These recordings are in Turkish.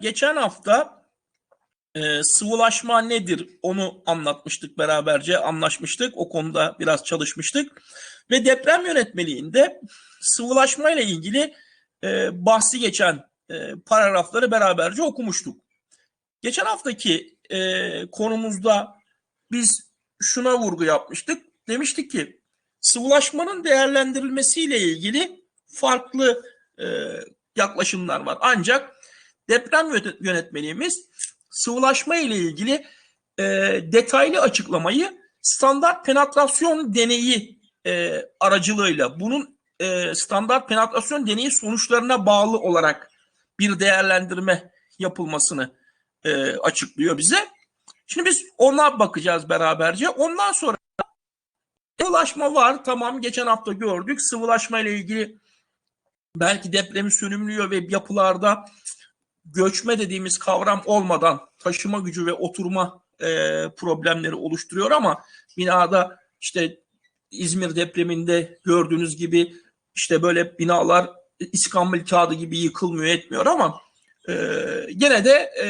geçen hafta e, sıvılaşma nedir onu anlatmıştık beraberce anlaşmıştık. O konuda biraz çalışmıştık. Ve deprem yönetmeliğinde sıvılaşma ile ilgili e, bahsi geçen e, paragrafları beraberce okumuştuk. Geçen haftaki e, konumuzda biz şuna vurgu yapmıştık. Demiştik ki sıvılaşmanın değerlendirilmesiyle ilgili farklı e, yaklaşımlar var. Ancak deprem yönetmeliğimiz sıvılaşma ile ilgili e, detaylı açıklamayı standart penetrasyon deneyi e, aracılığıyla bunun e, standart penetrasyon deneyi sonuçlarına bağlı olarak bir değerlendirme yapılmasını e, açıklıyor bize. Şimdi biz ona bakacağız beraberce. Ondan sonra sıvılaşma var. Tamam geçen hafta gördük. Sıvılaşma ile ilgili belki depremi sönümlüyor ve yapılarda göçme dediğimiz kavram olmadan taşıma gücü ve oturma e, problemleri oluşturuyor ama binada işte İzmir depreminde gördüğünüz gibi işte böyle binalar İskambil kağıdı gibi yıkılmıyor etmiyor ama e, gene de e,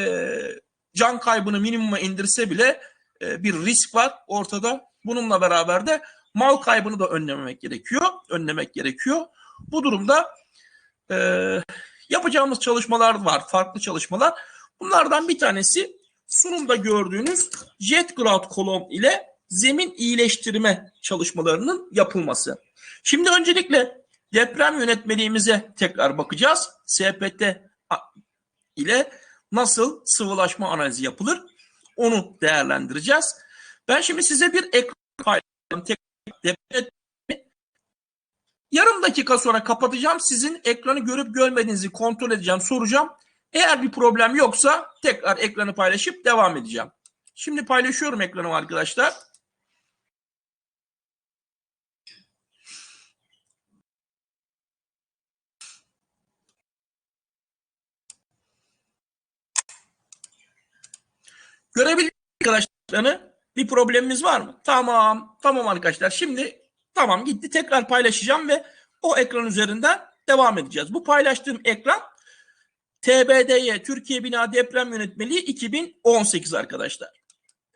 can kaybını minimuma indirse bile e, bir risk var ortada. Bununla beraber de mal kaybını da önlememek gerekiyor. Önlemek gerekiyor. Bu durumda e, yapacağımız çalışmalar var. Farklı çalışmalar. Bunlardan bir tanesi sunumda gördüğünüz jet grout kolon ile zemin iyileştirme çalışmalarının yapılması. Şimdi öncelikle deprem yönetmeliğimize tekrar bakacağız. SPT ile nasıl sıvılaşma analizi yapılır onu değerlendireceğiz. Ben şimdi size bir ekran paylaşacağım. Yarım dakika sonra kapatacağım. Sizin ekranı görüp görmediğinizi kontrol edeceğim, soracağım. Eğer bir problem yoksa tekrar ekranı paylaşıp devam edeceğim. Şimdi paylaşıyorum ekranımı arkadaşlar. Görebildik arkadaşlarını. Bir problemimiz var mı? Tamam. Tamam arkadaşlar. Şimdi tamam gitti. Tekrar paylaşacağım ve o ekran üzerinden devam edeceğiz. Bu paylaştığım ekran TBDY Türkiye Bina Deprem Yönetmeliği 2018 arkadaşlar.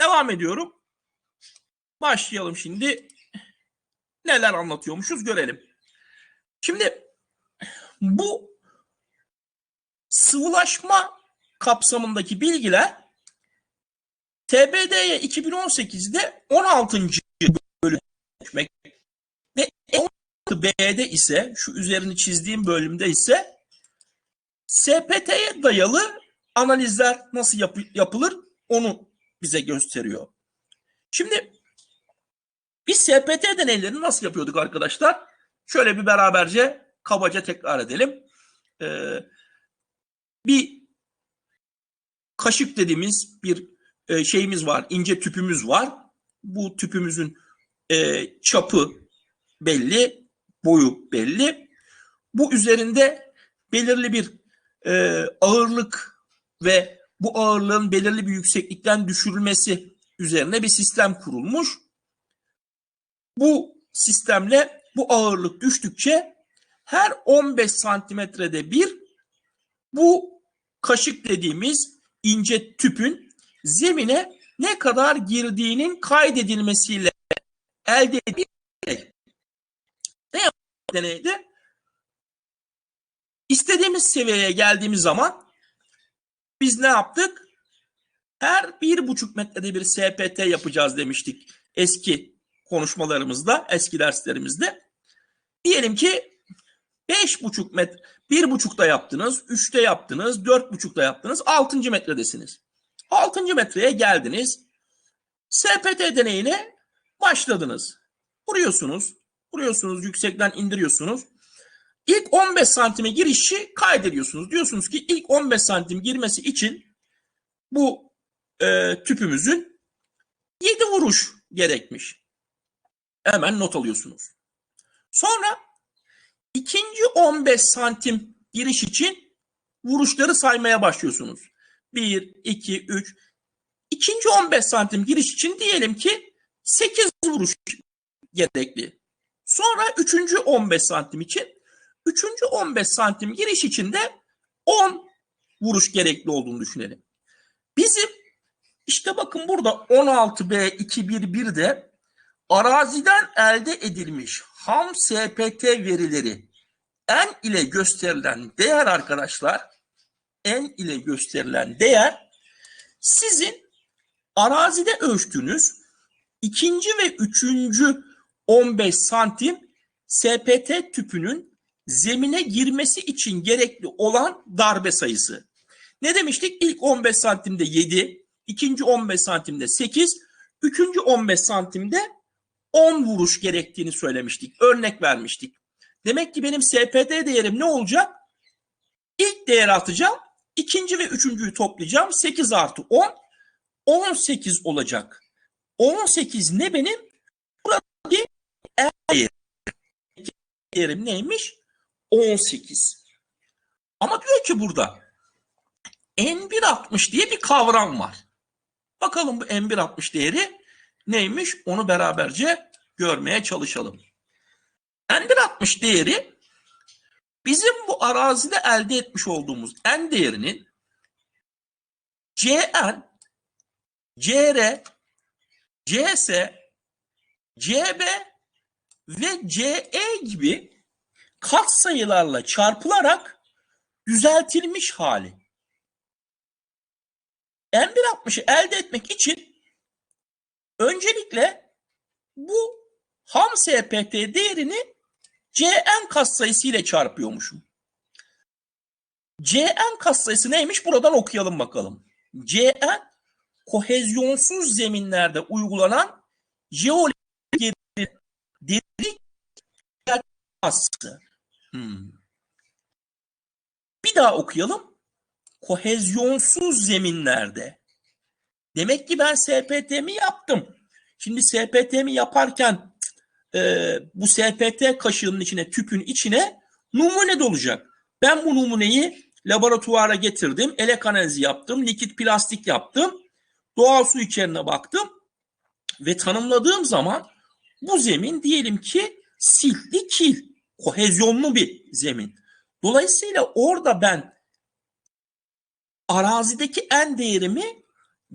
Devam ediyorum. Başlayalım şimdi. Neler anlatıyormuşuz görelim. Şimdi bu sıvılaşma kapsamındaki bilgiler TBD'ye 2018'de 16. bölüm ve 16B'de ise şu üzerini çizdiğim bölümde ise SPT'ye dayalı analizler nasıl yap yapılır onu bize gösteriyor. Şimdi biz SPT deneylerini nasıl yapıyorduk arkadaşlar? Şöyle bir beraberce kabaca tekrar edelim. Ee, bir kaşık dediğimiz bir e, şeyimiz var, ince tüpümüz var. Bu tüpümüzün e, çapı belli, boyu belli. Bu üzerinde belirli bir e, ağırlık ve bu ağırlığın belirli bir yükseklikten düşürülmesi üzerine bir sistem kurulmuş. Bu sistemle bu ağırlık düştükçe her 15 santimetrede bir bu kaşık dediğimiz ince tüpün zemine ne kadar girdiğinin kaydedilmesiyle elde edilir. Deneyde? İstediğimiz seviyeye geldiğimiz zaman biz ne yaptık? Her bir buçuk metrede bir SPT yapacağız demiştik eski konuşmalarımızda, eski derslerimizde. Diyelim ki beş buçuk metre, bir buçukta yaptınız, üçte yaptınız, dört buçukta yaptınız, altıncı metredesiniz. Altıncı metreye geldiniz. SPT deneyine başladınız. Vuruyorsunuz. Vuruyorsunuz yüksekten indiriyorsunuz. İlk 15 santime girişi kaydediyorsunuz. Diyorsunuz ki ilk 15 santim girmesi için bu e, tüpümüzün 7 vuruş gerekmiş. Hemen not alıyorsunuz. Sonra ikinci 15 santim giriş için vuruşları saymaya başlıyorsunuz. 1, 2, 3. İkinci 15 santim giriş için diyelim ki 8 vuruş gerekli. Sonra üçüncü 15 santim için üçüncü 15 santim giriş için de 10 vuruş gerekli olduğunu düşünelim. Bizim işte bakın burada 16B211'de araziden elde edilmiş ham SPT verileri n ile gösterilen değer arkadaşlar n ile gösterilen değer sizin arazide ölçtüğünüz ikinci ve üçüncü 15 santim SPT tüpünün zemine girmesi için gerekli olan darbe sayısı. Ne demiştik? İlk 15 santimde 7, ikinci 15 santimde 8, üçüncü 15 santimde 10 vuruş gerektiğini söylemiştik. Örnek vermiştik. Demek ki benim SPT değerim ne olacak? İlk değeri atacağım. ikinci ve üçüncüyü toplayacağım. 8 artı 10. 18 olacak. 18 ne benim? Buradaki en değerim. Değerim neymiş? 18. Ama diyor ki burada N160 diye bir kavram var. Bakalım bu N160 değeri neymiş? Onu beraberce görmeye çalışalım. N160 değeri bizim bu arazide elde etmiş olduğumuz N değerinin Cn, Cr, Cs, Cb ve Ce gibi katsayılarla çarpılarak düzeltilmiş hali. M160'ı elde etmek için öncelikle bu ham SPT değerini Cn katsayısı ile çarpıyormuşum. Cn katsayısı neymiş? Buradan okuyalım bakalım. Cn kohezyonsuz zeminlerde uygulanan jeolik katsayısı. Hmm. Bir daha okuyalım. Kohezyonsuz zeminlerde. Demek ki ben SPT'mi yaptım. Şimdi SPT'mi yaparken e, bu SPT kaşığının içine, tüpün içine numune dolacak. Ben bu numuneyi laboratuvara getirdim. Elek analizi yaptım. Likit plastik yaptım. Doğal su içerine baktım. Ve tanımladığım zaman bu zemin diyelim ki siltli kil. Kohezyonlu bir zemin. Dolayısıyla orada ben arazideki en değerimi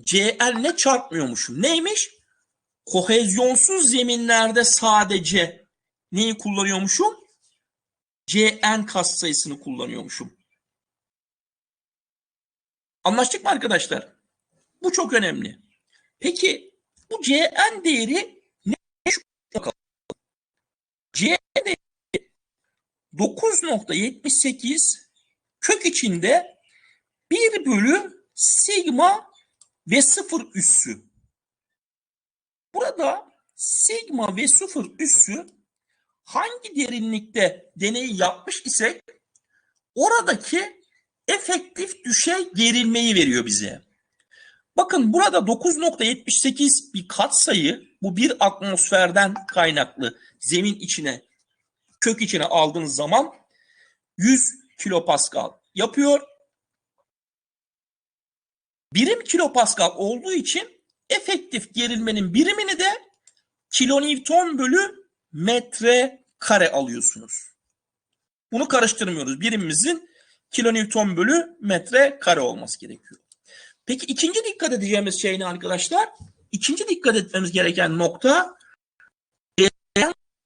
CL ile çarpmıyormuşum. Neymiş? Kohezyonsuz zeminlerde sadece neyi kullanıyormuşum? Cn katsayısını kullanıyormuşum. Anlaştık mı arkadaşlar? Bu çok önemli. Peki bu Cn değeri ne? Cn değeri 9.78 kök içinde 1 bölü sigma ve 0 üssü. Burada sigma ve 0 üssü hangi derinlikte deneyi yapmış isek oradaki efektif düşey gerilmeyi veriyor bize. Bakın burada 9.78 bir katsayı bu bir atmosferden kaynaklı zemin içine kök içine aldığınız zaman 100 kilopascal yapıyor. Birim kilopascal olduğu için efektif gerilmenin birimini de kilonewton bölü metre kare alıyorsunuz. Bunu karıştırmıyoruz. Birimimizin kilonewton bölü metre kare olması gerekiyor. Peki ikinci dikkat edeceğimiz şey ne arkadaşlar? İkinci dikkat etmemiz gereken nokta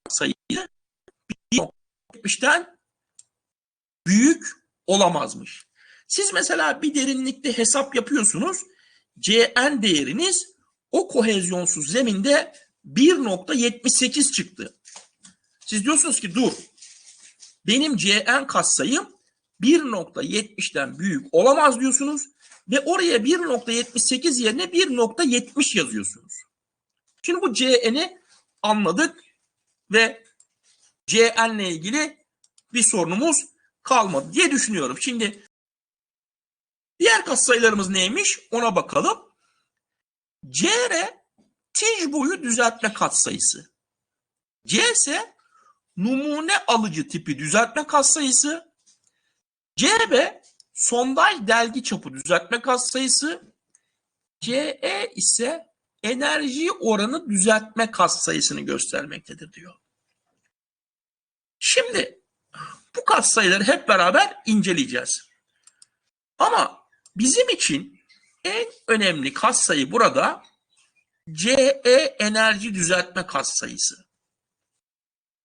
sayı 1.70'ten büyük olamazmış. Siz mesela bir derinlikte hesap yapıyorsunuz. Cn değeriniz o kohezyonsuz zeminde 1.78 çıktı. Siz diyorsunuz ki dur benim Cn katsayım 1.70'den büyük olamaz diyorsunuz ve oraya 1.78 yerine 1.70 yazıyorsunuz. Şimdi bu Cn'i anladık ve Cn ile ilgili bir sorunumuz kalmadı diye düşünüyorum. Şimdi diğer katsayılarımız neymiş ona bakalım. Cr tij boyu düzeltme katsayısı. C ise numune alıcı tipi düzeltme katsayısı. CB sondaj delgi çapı düzeltme katsayısı. CE ise enerji oranı düzeltme katsayısını göstermektedir diyor. Şimdi bu katsayıları hep beraber inceleyeceğiz. Ama bizim için en önemli katsayı burada CE enerji düzeltme katsayısı.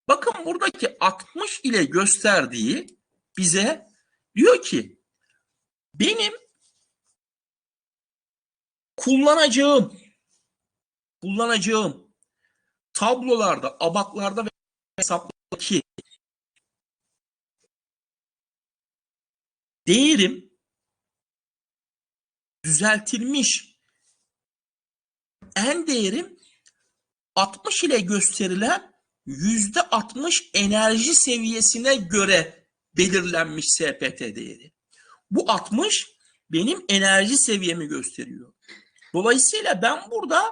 Bakın buradaki 60 ile gösterdiği bize diyor ki benim kullanacağım kullanacağım tablolarda, abaklarda ve hesaplardaki değerim düzeltilmiş en değerim 60 ile gösterilen yüzde 60 enerji seviyesine göre belirlenmiş SPT değeri. Bu 60 benim enerji seviyemi gösteriyor. Dolayısıyla ben burada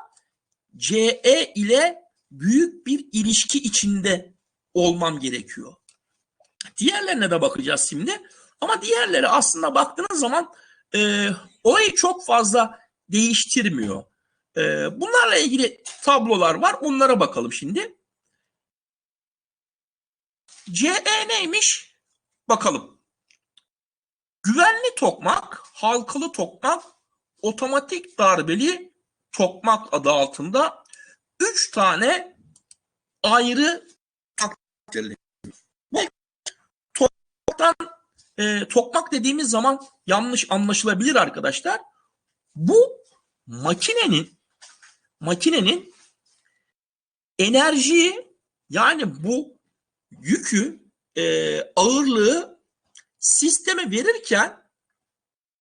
CE ile büyük bir ilişki içinde olmam gerekiyor. Diğerlerine de bakacağız şimdi. Ama diğerleri aslında baktığınız zaman e, olayı çok fazla değiştirmiyor. E, bunlarla ilgili tablolar var. Onlara bakalım şimdi. CE neymiş? Bakalım. Güvenli tokmak, halkalı tokmak, otomatik darbeli tokmak adı altında 3 tane ayrı tokmaktan e, tokmak dediğimiz zaman yanlış anlaşılabilir arkadaşlar. Bu makinenin makinenin enerjiyi yani bu yükü e, ağırlığı sisteme verirken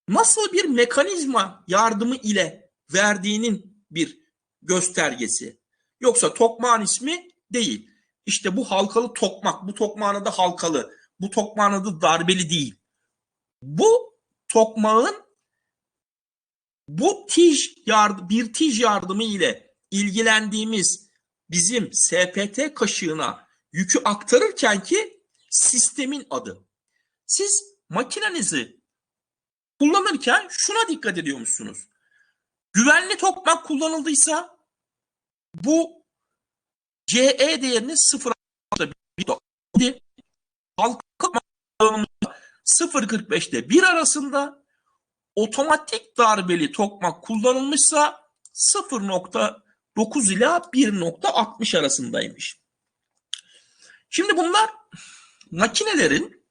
nasıl bir mekanizma yardımı ile verdiğinin bir göstergesi. Yoksa tokmağın ismi değil. İşte bu halkalı tokmak, bu tokmağın adı halkalı, bu tokmağın adı darbeli değil. Bu tokmağın bu tij yard bir tij yardımı ile ilgilendiğimiz bizim SPT kaşığına yükü aktarırken ki sistemin adı. Siz makinenizi kullanırken şuna dikkat ediyormuşsunuz. Güvenli tokmak kullanıldıysa bu CE değerini 0.1 halka 0.45'te 1 arasında otomatik darbeli tokmak kullanılmışsa 0.9 ila 1.60 arasındaymış. Şimdi bunlar makinelerin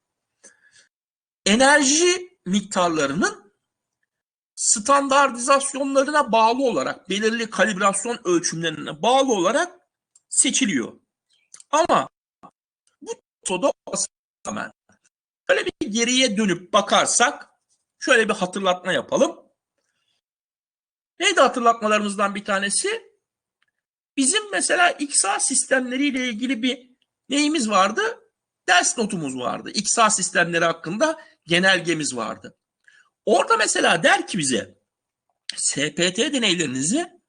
enerji miktarlarının standartizasyonlarına bağlı olarak, belirli kalibrasyon ölçümlerine bağlı olarak seçiliyor. Ama bu metoda rağmen şöyle bir geriye dönüp bakarsak şöyle bir hatırlatma yapalım. Neydi hatırlatmalarımızdan bir tanesi? Bizim mesela XA sistemleriyle ilgili bir neyimiz vardı? Ders notumuz vardı. XA sistemleri hakkında genelgemiz vardı. Orada mesela der ki bize SPT deneylerinizi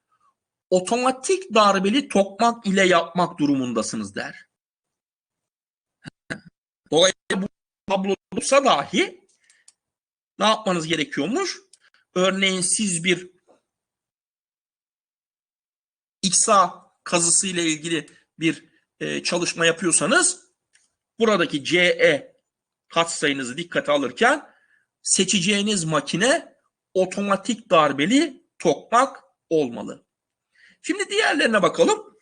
otomatik darbeli tokmak ile yapmak durumundasınız der. Dolayısıyla bu tablo olursa dahi ne yapmanız gerekiyormuş? Örneğin siz bir XA kazısı ile ilgili bir e, çalışma yapıyorsanız buradaki CE katsayınızı dikkate alırken seçeceğiniz makine otomatik darbeli tokmak olmalı. Şimdi diğerlerine bakalım.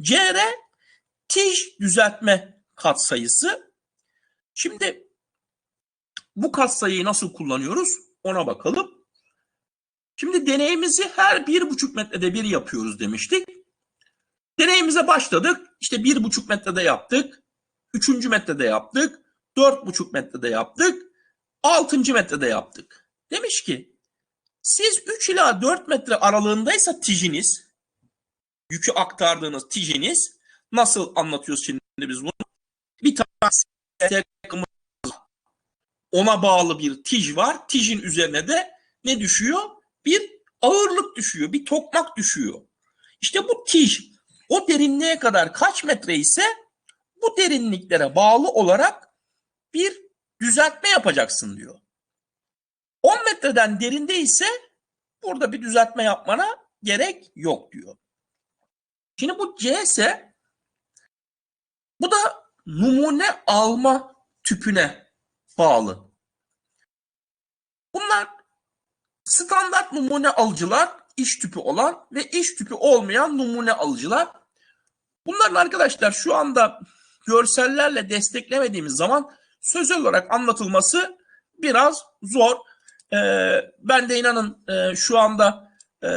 CR tij düzeltme katsayısı. Şimdi bu katsayıyı nasıl kullanıyoruz ona bakalım. Şimdi deneyimizi her bir buçuk metrede bir yapıyoruz demiştik. Deneyimize başladık. İşte bir buçuk metrede yaptık. Üçüncü metrede yaptık. Dört buçuk metrede yaptık. Altıncı metrede yaptık. Demiş ki siz 3 ila 4 metre aralığındaysa tijiniz, yükü aktardığınız tijiniz nasıl anlatıyoruz şimdi biz bunu? Bir tane ona bağlı bir tij var. Tijin üzerine de ne düşüyor? Bir ağırlık düşüyor, bir tokmak düşüyor. İşte bu tij o derinliğe kadar kaç metre ise bu derinliklere bağlı olarak bir düzeltme yapacaksın diyor. 10 metreden derinde ise burada bir düzeltme yapmana gerek yok diyor. Şimdi bu C ise bu da numune alma tüpüne bağlı. Bunlar standart numune alıcılar, iş tüpü olan ve iş tüpü olmayan numune alıcılar. Bunların arkadaşlar şu anda görsellerle desteklemediğimiz zaman sözel olarak anlatılması biraz zor. Ee, ben de inanın e, şu anda e,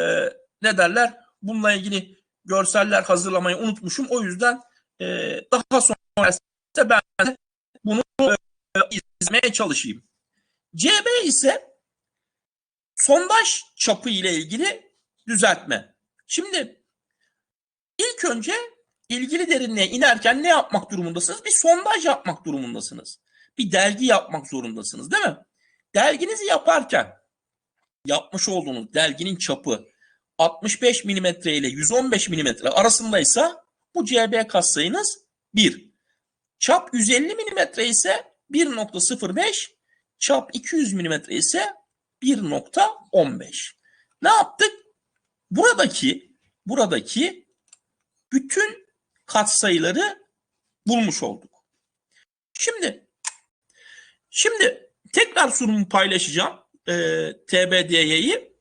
ne derler bununla ilgili görseller hazırlamayı unutmuşum. O yüzden e, daha sonra ben de bunu e, izlemeye çalışayım. CB ise sondaj çapı ile ilgili düzeltme. Şimdi ilk önce ilgili derinliğe inerken ne yapmak durumundasınız? Bir sondaj yapmak durumundasınız. Bir delgi yapmak zorundasınız değil mi? Delginizi yaparken yapmış olduğunuz delginin çapı 65 mm ile 115 mm arasındaysa bu CB katsayınız 1. Çap 150 mm ise 1.05, çap 200 mm ise 1.15. Ne yaptık? Buradaki buradaki bütün katsayıları bulmuş olduk. Şimdi şimdi tekrar sunumu paylaşacağım e, TBD'yi.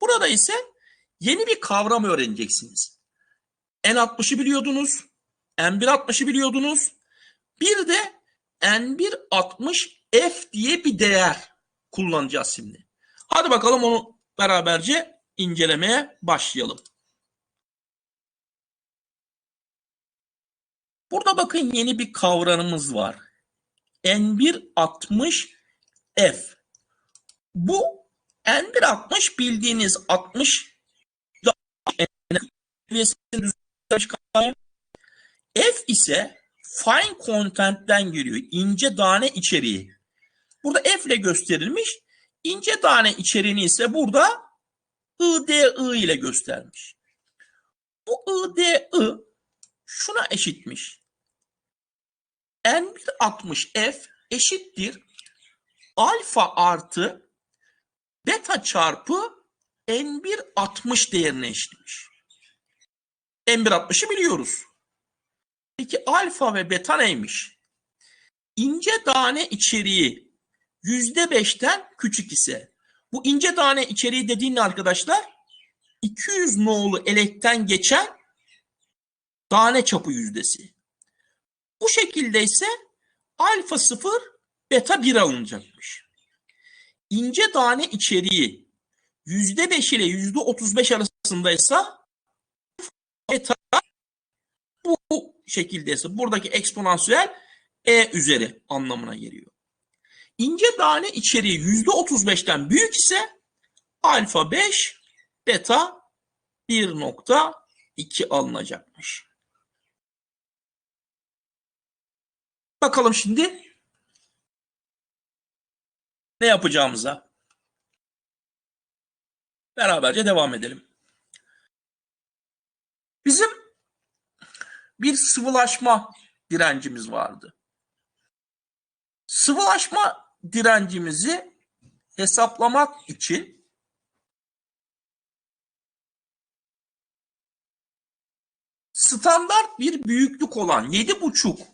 Burada ise yeni bir kavram öğreneceksiniz. N60'ı biliyordunuz, N160'ı biliyordunuz. Bir de N160F diye bir değer kullanacağız şimdi. Hadi bakalım onu beraberce incelemeye başlayalım. Burada bakın yeni bir kavramımız var. N160F. Bu N160 bildiğiniz 60 F ise fine content'ten geliyor. İnce tane içeriği. Burada F ile gösterilmiş. İnce tane içeriğini ise burada IDI ile göstermiş. Bu IDI şuna eşitmiş. N160F eşittir alfa artı beta çarpı N160 değerine eşitmiş. N160'ı biliyoruz. Peki alfa ve beta neymiş? İnce tane içeriği %5'ten küçük ise bu ince tane içeriği dediğin arkadaşlar? 200 nolu elekten geçen tane çapı yüzdesi. Bu şekilde ise alfa 0 beta 1 alınacakmış. İnce tane içeriği %5 ile %35 arasındaysa beta bu şekildeyse buradaki eksponansiyel e üzeri anlamına geliyor. İnce tane içeriği %35'ten büyük ise alfa 5 beta 1.2 alınacakmış. Bakalım şimdi ne yapacağımıza. Beraberce devam edelim. Bizim bir sıvılaşma direncimiz vardı. Sıvılaşma direncimizi hesaplamak için standart bir büyüklük olan 7,5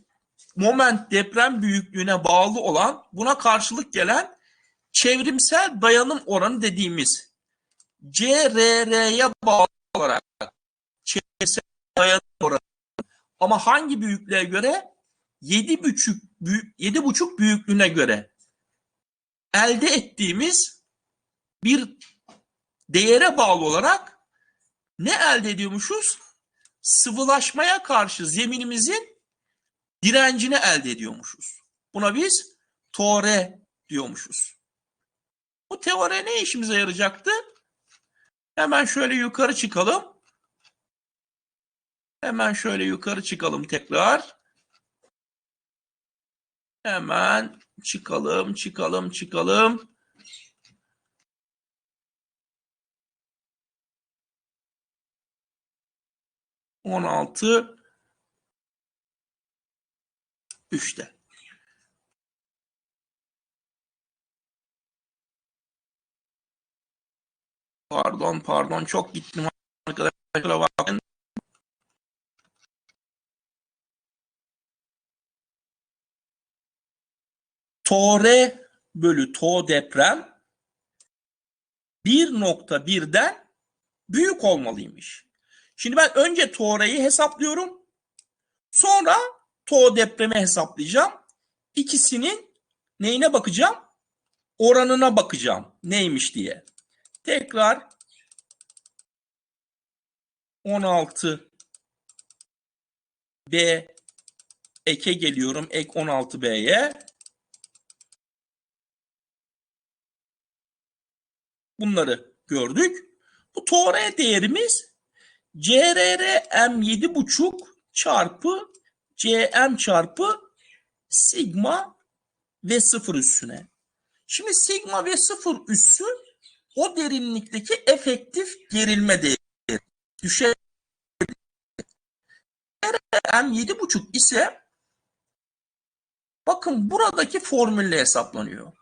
moment deprem büyüklüğüne bağlı olan buna karşılık gelen çevrimsel dayanım oranı dediğimiz CRR'ye bağlı olarak çevrimsel dayanım oranı ama hangi büyüklüğe göre? 7,5 büyük 7,5 büyüklüğüne göre elde ettiğimiz bir değere bağlı olarak ne elde ediyormuşuz? Sıvılaşmaya karşı zeminimizin direncini elde ediyormuşuz. Buna biz teore diyormuşuz. Bu teore ne işimize yarayacaktı? Hemen şöyle yukarı çıkalım. Hemen şöyle yukarı çıkalım tekrar. Hemen çıkalım, çıkalım, çıkalım. On altı üçte. Pardon, pardon. Çok gittim arkadaşlar. Tore bölü to deprem 1.1'den büyük olmalıymış. Şimdi ben önce TOR'yi hesaplıyorum. Sonra TO depremi hesaplayacağım. İkisinin neyine bakacağım? Oranına bakacağım. Neymiş diye. Tekrar 16 B eke geliyorum. Ek 16B'ye. Bunları gördük. Bu TOR değerimiz CRR M7,5 çarpı CM çarpı sigma ve sıfır üssüne. Şimdi sigma ve sıfır üssü o derinlikteki efektif gerilme değeri. Düşey M7,5 ise bakın buradaki formülle hesaplanıyor.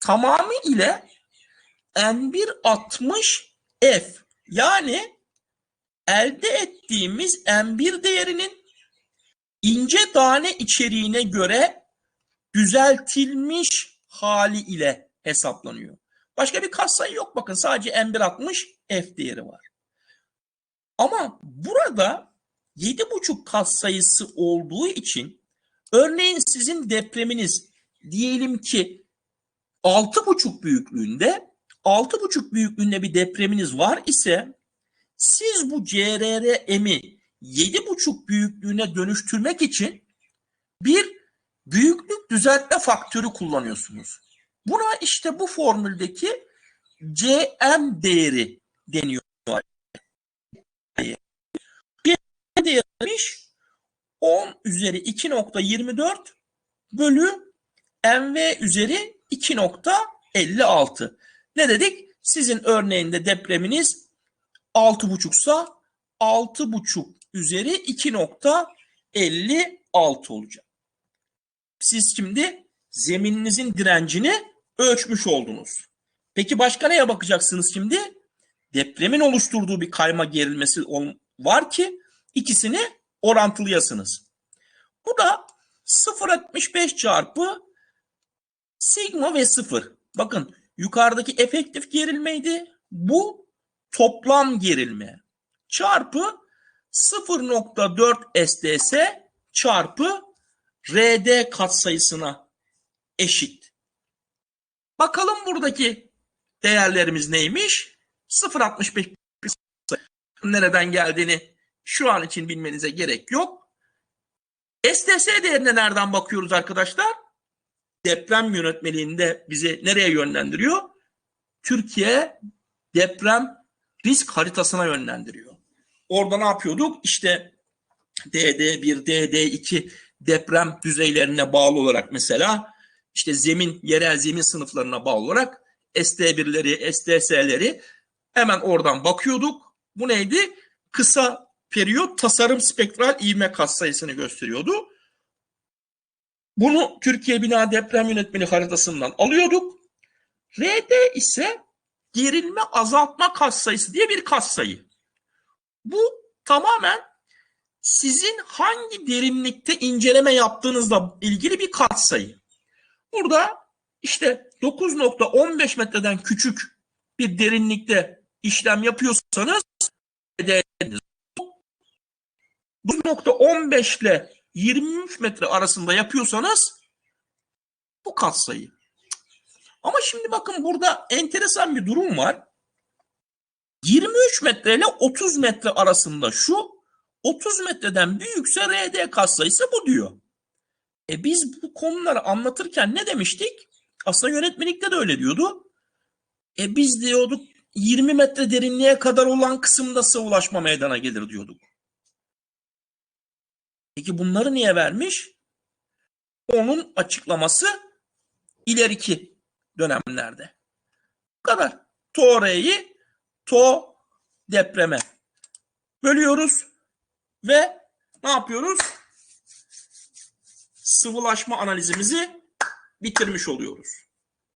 Tamamı ile N1 F yani elde ettiğimiz M1 değerinin ince tane içeriğine göre düzeltilmiş hali ile hesaplanıyor. Başka bir katsayı yok bakın sadece M1 F değeri var. Ama burada 7,5 katsayısı olduğu için örneğin sizin depreminiz diyelim ki 6,5 büyüklüğünde 6,5 büyüklüğünde bir depreminiz var ise siz bu CRRM'i 7,5 büyüklüğüne dönüştürmek için bir büyüklük düzeltme faktörü kullanıyorsunuz. Buna işte bu formüldeki CM değeri deniyor. değermiş 10 üzeri 2.24 bölü mv üzeri 2.56. Ne dedik? Sizin örneğinde depreminiz 6.5 sa 6.5 üzeri 2.56 olacak. Siz şimdi zemininizin direncini ölçmüş oldunuz. Peki başka neye bakacaksınız şimdi? Depremin oluşturduğu bir kayma gerilmesi var ki ikisini orantılıyasınız. Bu da 0.65 çarpı sigma ve 0. Bakın yukarıdaki efektif gerilmeydi. Bu toplam gerilme. Çarpı 0.4 SDS çarpı RD katsayısına eşit. Bakalım buradaki değerlerimiz neymiş? 0.65 nereden geldiğini şu an için bilmenize gerek yok. STS değerine nereden bakıyoruz arkadaşlar? Deprem yönetmeliğinde bizi nereye yönlendiriyor? Türkiye deprem risk haritasına yönlendiriyor. Orada ne yapıyorduk? İşte DD1, DD2 deprem düzeylerine bağlı olarak mesela işte zemin, yerel zemin sınıflarına bağlı olarak ST1'leri, STS'leri hemen oradan bakıyorduk. Bu neydi? Kısa periyot tasarım spektral ivme katsayısını gösteriyordu. Bunu Türkiye Bina Deprem Yönetmeliği haritasından alıyorduk. RD ise gerilme azaltma katsayısı diye bir katsayı. Bu tamamen sizin hangi derinlikte inceleme yaptığınızla ilgili bir katsayı. Burada işte 9.15 metreden küçük bir derinlikte işlem yapıyorsanız 9.15 ile 23 metre arasında yapıyorsanız bu katsayı. Ama şimdi bakın burada enteresan bir durum var. 23 metre ile 30 metre arasında şu 30 metreden büyükse RD katsayısı bu diyor. E biz bu konuları anlatırken ne demiştik? Aslında yönetmelikte de öyle diyordu. E biz diyorduk 20 metre derinliğe kadar olan kısımda sıvılaşma meydana gelir diyorduk. Peki bunları niye vermiş? Onun açıklaması ileriki dönemlerde. Bu kadar. TOR'yi TO depreme bölüyoruz ve ne yapıyoruz? Sıvılaşma analizimizi bitirmiş oluyoruz.